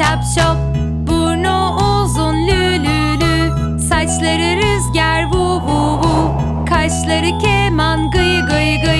şap şop Burnu uzun lü lü lü Saçları rüzgar vu vu vu. Kaşları keman gıy gıy gıy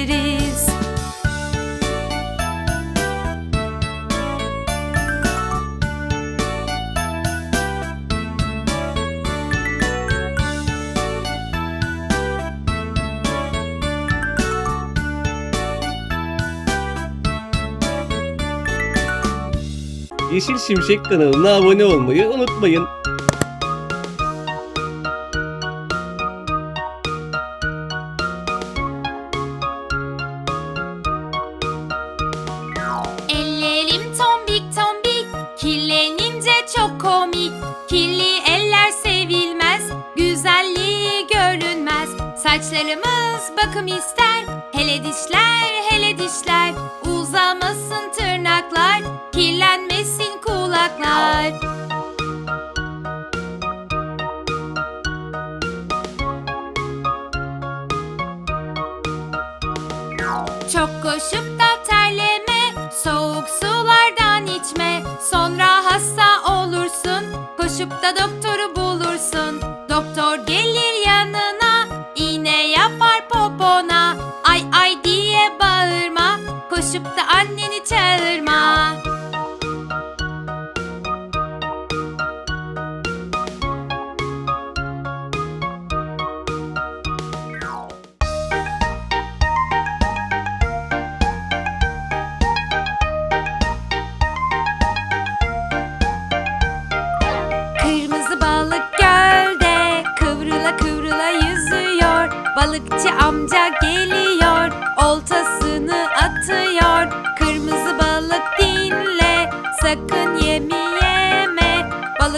Yeşil Şimşek kanalına abone olmayı unutmayın. Ellerim tombik tombik Kirlenince çok komik. Kirli eller sevilmez Güzelliği görünmez. Saçlarımız bakım ister Hele dişler hele dişler kulaklar Çok koşup da terleme, soğuk sulardan içme. Sonra hasta olursun, koşup da doktoru bulursun. Doktor gelir yanına, iğne yapar popona. Ay ay diye bağırma, koşup da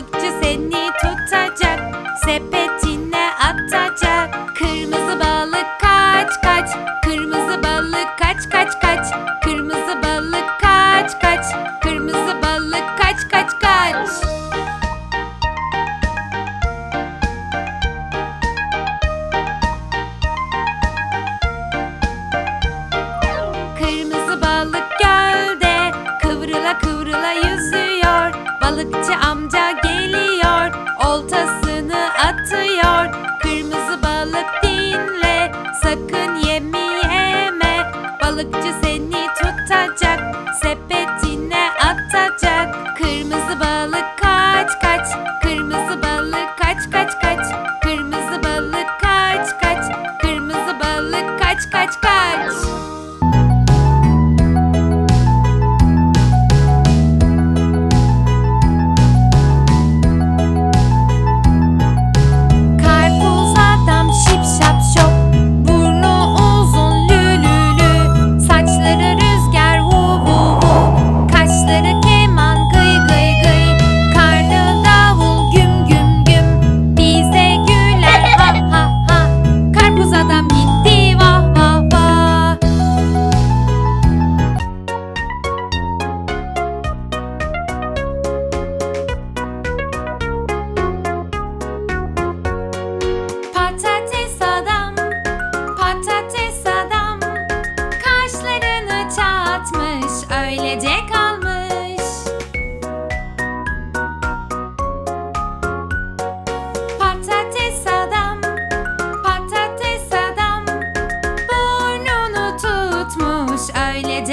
Balıkçı seni tutacak, sepetine atacak. Kırmızı balık kaç kaç, kırmızı balık kaç kaç kaç. Kırmızı balık kaç kaç, kırmızı balık kaç kaç kaç. Kırmızı balık gölde kıvrıla kıvrıla yüzüyor. Balıkçı amca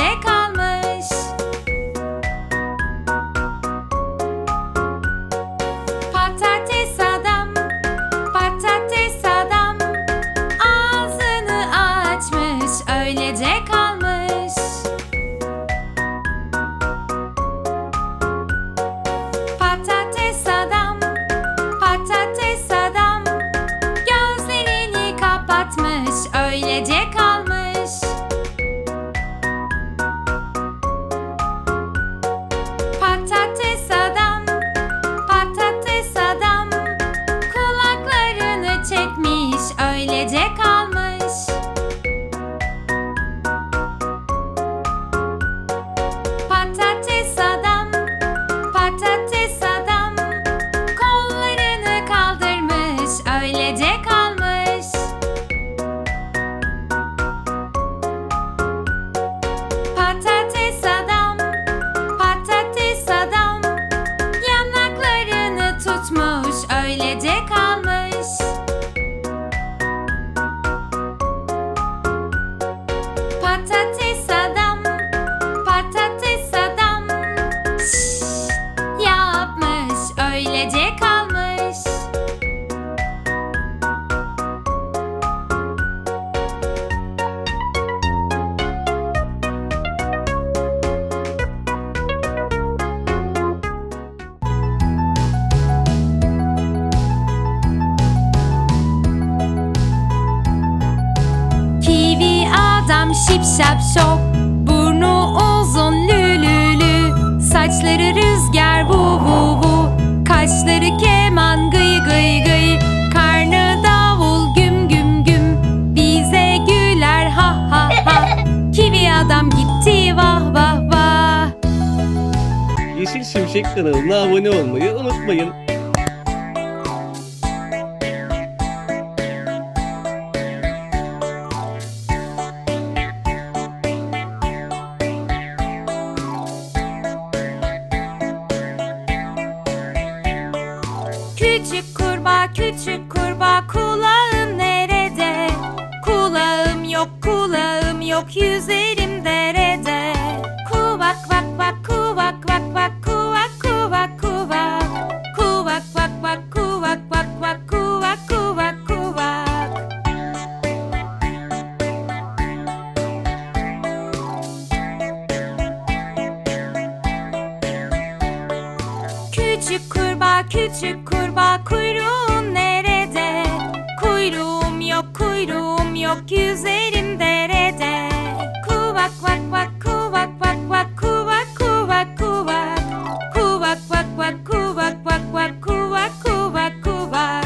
Jacob. Şip şap şop Burnu uzun lü lü lü Saçları rüzgar vu vu vu Kaşları keman gıy gıy gıy Karnı davul güm güm güm Bize güler ha ha ha Kivi adam gitti vah vah vah Yeşil Şimşek kanalına abone olmayı unutmayın. Küçük kurbağa kulağın nerede? Kulağım yok kulağım yok yüzerim yüzerim derede. Kuvak vak vak kuvak vak vak kuvak kuvak kuvak. Kuvak vak vak kuvak vak vak kuvak kuvak kuvak.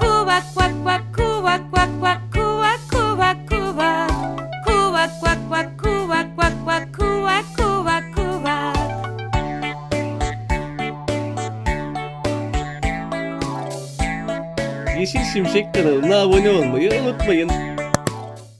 Kuvak vak vak kuvak vak vak kuvak kuvak kuvak. Kuvak vak vak kuvak vak vak kuvak kuvak kuvak. Yeşil Şimşek kanalına abone olmayı unutmayın.